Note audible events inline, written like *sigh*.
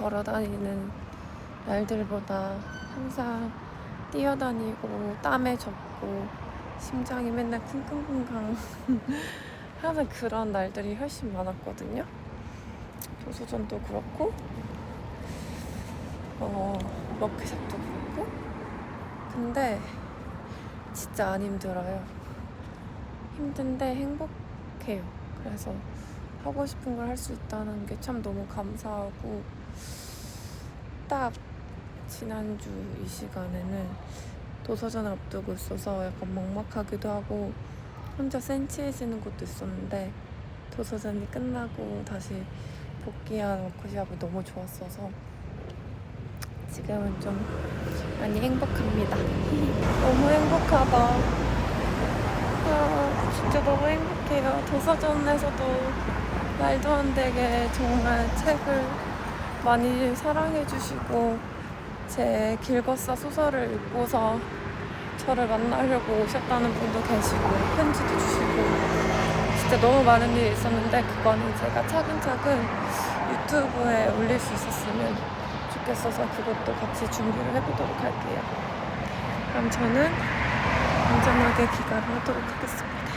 걸어 다니는 날들보다 항상 뛰어다니고 땀에 젖고 심장이 맨날 쿵쾅쿵쾅 *laughs* 하는 그런 날들이 훨씬 많았거든요. 도서전도 그렇고 어, 워크숍도 그렇고 근데 진짜 안 힘들어요. 힘든데 행복해요. 그래서 하고 싶은 걸 할 수 있다는 게 참 너무 감사하고 딱 지난주 이 시간에는 도서전을 앞두고 있어서 약간 막막하기도 하고 혼자 센치해지는 것도 있었는데 도서전이 끝나고 다시 복귀한 워크숍이 너무 좋았어서 지금은 좀 많이 행복합니다. *laughs* 너무 행복하다. 아, 진짜 너무 행복해요. 도서전에서도 말도 안 되게 정말 책을 많이 사랑해주시고 제 길거사 소설을 읽고서 저를 만나려고 오셨다는 분도 계시고 편지도 주시고 진짜 너무 많은 일이 있었는데 그거는 제가 차근차근 유튜브에 올릴 수 있었으면 좋겠어서 그것도 같이 준비를 해보도록 할게요. 그럼 저는 안전하게 귀가를 하도록 하겠습니다.